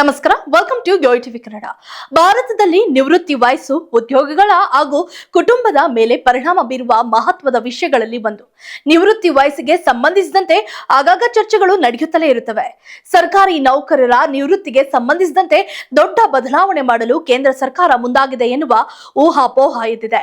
ನಮಸ್ಕಾರ. Welcome to Yoyo TV Kannada ಭಾರತದಲ್ಲಿ ನಿವೃತ್ತಿ ವಯಸ್ಸು, ಉದ್ಯೋಗಿಗಳ ಹಾಗೂ ಕುಟುಂಬದ ಮೇಲೆ ಪರಿಣಾಮ ಬೀರುವ ಮಹತ್ವದ ವಿಷಯಗಳಲ್ಲಿ ಒಂದು. ನಿವೃತ್ತಿ ವಯಸ್ಸಿಗೆ ಸಂಬಂಧಿಸಿದಂತೆ ಆಗಾಗ ಚರ್ಚೆಗಳು ನಡೆಯುತ್ತಲೇ ಇರುತ್ತವೆ. ಸರ್ಕಾರಿ ನೌಕರರ ನಿವೃತ್ತಿಗೆ ಸಂಬಂಧಿಸಿದಂತೆ ದೊಡ್ಡ ಬದಲಾವಣೆ ಮಾಡಲು ಕೇಂದ್ರ ಸರ್ಕಾರ ಮುಂದಾಗಿದೆ ಎನ್ನುವ ಊಹಾಪೋಹ ಎದ್ದಿದೆ.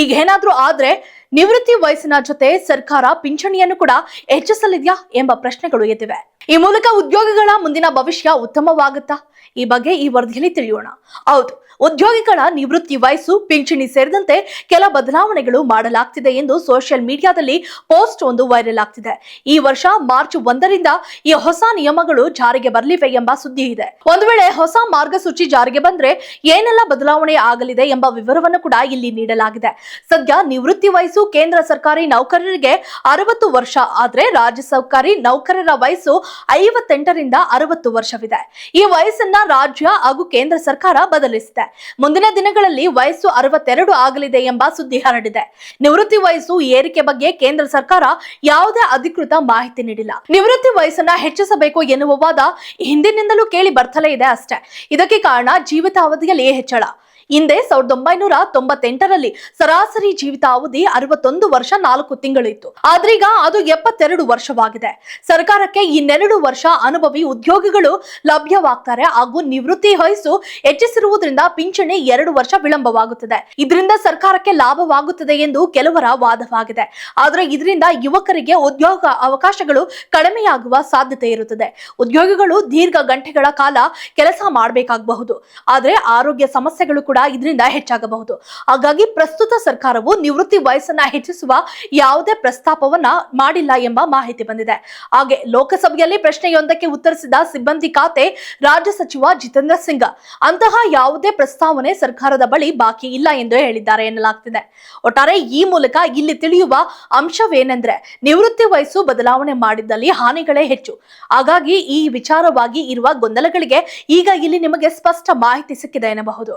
ಈಗೇನಾದ್ರೂ ಆದ್ರೆ ನಿವೃತ್ತಿ ವಯಸ್ಸಿನ ಜೊತೆ ಸರ್ಕಾರ ಪಿಂಚಣಿಯನ್ನು ಕೂಡ ಹೆಚ್ಚಿಸಲಿದೆಯಾ ಎಂಬ ಪ್ರಶ್ನೆಗಳು ಎದ್ದಿವೆ. ಈ ಮೂಲಕ ಉದ್ಯೋಗಿಗಳ ಮುಂದಿನ ಭವಿಷ್ಯ ಉತ್ತಮವಾಗುತ್ತಾ? ಈ ಬಗ್ಗೆ ಈ ವರದಿಯಲ್ಲಿ ತಿಳಿಯೋಣ. ಹೌದು, ಉದ್ಯೋಗಿಗಳ ನಿವೃತ್ತಿ ವಯಸ್ಸು, ಪಿಂಚಣಿ ಸೇರಿದಂತೆ ಕೆಲ ಬದಲಾವಣೆಗಳು ಮಾಡಲಾಗ್ತಿದೆ ಎಂದು ಸೋಷಿಯಲ್ ಮೀಡಿಯಾದಲ್ಲಿ ಪೋಸ್ಟ್ ಒಂದು ವೈರಲ್ ಆಗ್ತಿದೆ. ಈ ವರ್ಷ ಮಾರ್ಚ್ ಒಂದರಿಂದ ಈ ಹೊಸ ನಿಯಮಗಳು ಜಾರಿಗೆ ಬರಲಿವೆ ಎಂಬ ಸುದ್ದಿ ಇದೆ. ಒಂದು ವೇಳೆ ಹೊಸ ಮಾರ್ಗಸೂಚಿ ಜಾರಿಗೆ ಬಂದ್ರೆ ಏನೆಲ್ಲ ಬದಲಾವಣೆ ಆಗಲಿದೆ ಎಂಬ ವಿವರವನ್ನು ಕೂಡ ಇಲ್ಲಿ ನೀಡಲಾಗಿದೆ. ಸದ್ಯ ನಿವೃತ್ತಿ ವಯಸ್ಸು ಕೇಂದ್ರ ಸರ್ಕಾರಿ ನೌಕರರಿಗೆ ಅರವತ್ತು ವರ್ಷ, ಆದ್ರೆ ರಾಜ್ಯ ಸರ್ಕಾರಿ ನೌಕರರ ವಯಸ್ಸು ಐವತ್ತೆಂಟರಿಂದ ಅರವತ್ತು ವರ್ಷವಿದೆ. ಈ ವಯಸ್ಸನ್ನ ರಾಜ್ಯ ಹಾಗೂ ಕೇಂದ್ರ ಸರ್ಕಾರ ಬದಲಿಸಿದೆ. ಮುಂದಿನ ದಿನಗಳಲ್ಲಿ ವಯಸ್ಸು ಅರವತ್ತೆರಡು ಆಗಲಿದೆ ಎಂಬ ಸುದ್ದಿ ಹರಡಿದೆ. ನಿವೃತ್ತಿ ವಯಸ್ಸು ಏರಿಕೆ ಬಗ್ಗೆ ಕೇಂದ್ರ ಸರ್ಕಾರ ಯಾವುದೇ ಅಧಿಕೃತ ಮಾಹಿತಿ ನೀಡಿಲ್ಲ. ನಿವೃತ್ತಿ ವಯಸ್ಸನ್ನ ಹೆಚ್ಚಿಸಬೇಕು ಎನ್ನುವ ವಾದ ಹಿಂದಿನಿಂದಲೂ ಕೇಳಿ ಬರ್ತಲೇ ಇದೆ ಅಷ್ಟೇ. ಇದಕ್ಕೆ ಕಾರಣ ಜೀವಿತಾವಧಿಯಲ್ಲಿ ಹೆಚ್ಚಳ. ಹಿಂದೆ ಸಾವಿರದ ಒಂಬೈನೂರ ತೊಂಬತ್ತೆಂಟರಲ್ಲಿ ಸರಾಸರಿ ಜೀವಿತಾವಧಿ ಅರವತ್ತೊಂದು ವರ್ಷ ನಾಲ್ಕು ತಿಂಗಳಿತ್ತು. ಆದ್ರೀಗ ಅದು ಎಪ್ಪತ್ತೆರಡು ವರ್ಷವಾಗಿದೆ. ಸರ್ಕಾರಕ್ಕೆ ಇನ್ನೆರಡು ವರ್ಷ ಅನುಭವಿ ಉದ್ಯೋಗಿಗಳು ಲಭ್ಯವಾಗ್ತಾರೆ ಹಾಗೂ ನಿವೃತ್ತಿ ವಯಸ್ಸು ಹೆಚ್ಚಿಸಿರುವುದರಿಂದ ಪಿಂಚಣಿ ಎರಡು ವರ್ಷ ವಿಳಂಬವಾಗುತ್ತದೆ. ಇದರಿಂದ ಸರ್ಕಾರಕ್ಕೆ ಲಾಭವಾಗುತ್ತದೆ ಎಂದು ಕೆಲವರ ವಾದವಾಗಿದೆ. ಆದರೆ ಇದರಿಂದ ಯುವಕರಿಗೆ ಉದ್ಯೋಗ ಅವಕಾಶಗಳು ಕಡಿಮೆಯಾಗುವ ಸಾಧ್ಯತೆ ಇರುತ್ತದೆ. ಉದ್ಯೋಗಿಗಳು ದೀರ್ಘ ಗಂಟೆಗಳ ಕಾಲ ಕೆಲಸ ಮಾಡಬೇಕಾಗಬಹುದು. ಆದರೆ ಆರೋಗ್ಯ ಸಮಸ್ಯೆಗಳು ಕೂಡ ಇದರಿಂದ ಹೆಚ್ಚಾಗಬಹುದು. ಹಾಗಾಗಿ ಪ್ರಸ್ತುತ ಸರ್ಕಾರವು ನಿವೃತ್ತಿ ವಯಸ್ಸನ್ನ ಹೆಚ್ಚಿಸುವ ಯಾವುದೇ ಪ್ರಸ್ತಾಪವನ್ನ ಮಾಡಿಲ್ಲ ಎಂಬ ಮಾಹಿತಿ ಬಂದಿದೆ. ಹಾಗೆ ಲೋಕಸಭೆಯಲ್ಲಿ ಪ್ರಶ್ನೆಯೊಂದಕ್ಕೆ ಉತ್ತರಿಸಿದ ಸಿಬ್ಬಂದಿ ಖಾತೆ ರಾಜ್ಯ ಸಚಿವ ಜಿತೇಂದ್ರ ಸಿಂಗ್, ಅಂತಹ ಯಾವುದೇ ಪ್ರಸ್ತಾವನೆ ಸರ್ಕಾರದ ಬಳಿ ಬಾಕಿ ಇಲ್ಲ ಎಂದು ಹೇಳಿದ್ದಾರೆ ಎನ್ನಲಾಗ್ತಿದೆ. ಒಟ್ಟಾರೆ ಈ ಮೂಲಕ ಇಲ್ಲಿ ತಿಳಿಯುವ ಅಂಶವೇನೆಂದ್ರೆ ನಿವೃತ್ತಿ ವಯಸ್ಸು ಬದಲಾವಣೆ ಮಾಡಿದ್ದಲ್ಲಿ ಹಾನಿಗಳೇ ಹೆಚ್ಚು. ಹಾಗಾಗಿ ಈ ವಿಚಾರವಾಗಿ ಇರುವ ಗೊಂದಲಗಳಿಗೆ ಈಗ ಇಲ್ಲಿ ನಿಮಗೆ ಸ್ಪಷ್ಟ ಮಾಹಿತಿ ಸಿಕ್ಕಿದೆ ಎನ್ನಬಹುದು.